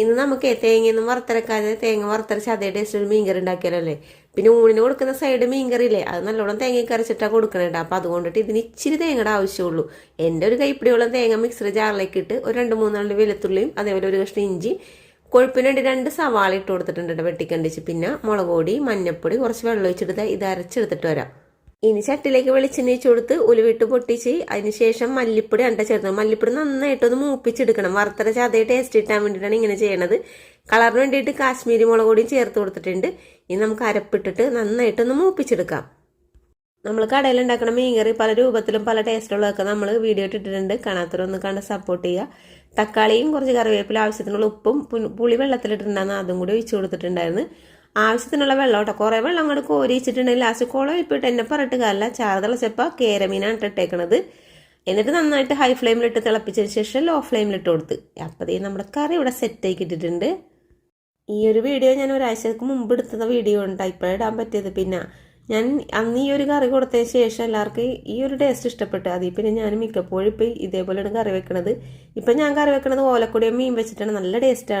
ഇന്ന് നമുക്ക് തേങ്ങയൊന്നും വറുത്തരക്കാതെ തേങ്ങ വറുത്തരച്ച് അതേ ടേസ്റ്റ് ഒരു മീൻകറി ഉണ്ടാക്കിയാലല്ലേ? പിന്നെ ഊണിന് കൊടുക്കുന്ന സൈഡ് മീൻകറിയില്ലേ? അത് നല്ലോണം തേങ്ങ കരച്ചിട്ടാണ് കൊടുക്കണേട്ടോ. അപ്പം അതുകൊണ്ടിട്ട് ഇതിന് ഇച്ചിരി തേങ്ങയുടെ ആവശ്യമുള്ളൂ. എന്റെ ഒരു കൈപ്പിടിയോളം തേങ്ങ മിക്സർ ജാറിലേക്ക് ഇട്ട് ഒരു രണ്ട് മൂന്നാണ്ട് വെളുത്തുള്ളിയും അതേപോലെ ഒരു കഷ്ണം ഇഞ്ചി കൊഴുപ്പിന് വേണ്ടി രണ്ട് സവാള ഇട്ട് കൊടുത്തിട്ടുണ്ട് വെട്ടിക്കണ്ടിച്ച്. പിന്നെ മുളക് പൊടി മഞ്ഞപ്പൊടി കുറച്ച് വെള്ളം ഒഴിച്ചെടുത്ത് ഇത് അരച്ചെടുത്തിട്ട് വരാം. ഇനി ചട്ടിലേക്ക് വെളിച്ചെണ്ണ ഒഴിച്ച് കൊടുത്ത് ഉലുവിട്ട് പൊട്ടിച്ച് അതിനുശേഷം മല്ലിപ്പൊടി അണ്ട ചേർത്ത്. മല്ലിപ്പൊടി നന്നായിട്ടൊന്ന് മൂപ്പിച്ചെടുക്കണം. വറുത്തര അതേ ടേസ്റ്റ് കിട്ടാൻ വേണ്ടിയിട്ടാണ് ഇങ്ങനെ ചെയ്യണത്. കളറിന് വേണ്ടിയിട്ട് കാശ്മീരി മുളക് പൊടിയും ചേർത്ത് കൊടുത്തിട്ടുണ്ട്. ഇനി നമുക്ക് അരപ്പിട്ടിട്ട് നന്നായിട്ടൊന്ന് മൂപ്പിച്ചെടുക്കാം. നമ്മൾ കടയിൽ ഉണ്ടാക്കുന്ന മീൻകറി പല രൂപത്തിലും പല ടേസ്റ്റുള്ളതൊക്കെ നമ്മൾ വീഡിയോ ഇട്ടിട്ടുണ്ട്. കാണാത്തവരൊന്ന് കണ്ട് സപ്പോർട്ട് ചെയ്യുക. തക്കാളിയും കുറച്ച് കറിവേപ്പില ആവശ്യത്തിനുള്ള ഉപ്പും പുളി വെള്ളത്തിലിട്ടുണ്ടായിരുന്നു അതും കൂടി ഒഴിച്ചു കൊടുത്തിട്ടുണ്ടായിരുന്നു. ആവശ്യത്തിനുള്ള വെള്ളം കേട്ടോ കുറേ വെള്ളം അങ്ങോട്ട് കോരിച്ചിട്ടുണ്ടെങ്കിൽ ലാസ്റ്റ് കുളം ഇപ്പിട്ട് എന്നെ പറഞ്ഞിട്ട് കാലില്ല ചാറ് തിളച്ചപ്പോൾ കേരമീനാണ് ഇട്ടിട്ടേക്കണത് എന്നിട്ട് നന്നായിട്ട് ഹൈ ഫ്ലെയിമിലിട്ട് തിളപ്പിച്ചതിന് ശേഷം ലോ ഫ്ലെയിമിലിട്ട് കൊടുത്ത്. അപ്പോൾ നമ്മുടെ കറി ഇവിടെ സെറ്റ് ആക്കി ഇട്ടിട്ടുണ്ട് ഈ ഒരു വീഡിയോ ഞാൻ ഒരാഴ്ചക്ക് മുമ്പ് എടുത്തുന്ന വീഡിയോ ഉണ്ട്? ഇപ്പോൾ ഇടാൻ പറ്റിയത്. പിന്നെ ഞാൻ അന്ന് ഈ ഒരു കറി കൊടുത്തതിന് ശേഷം എല്ലാവർക്കും ഈ ഒരു ടേസ്റ്റ് ഇഷ്ടപ്പെട്ടു. അതിൽ പിന്നെ ഞാൻ മിക്കപ്പോഴും ഇപ്പം ഇതേപോലെയാണ് കറി വെക്കണത്. ഇപ്പം ഞാൻ കറി വെക്കണത് ഓലക്കൊടിയും മീൻ വെച്ചിട്ടാണ്. നല്ല ടേസ്റ്റാണ്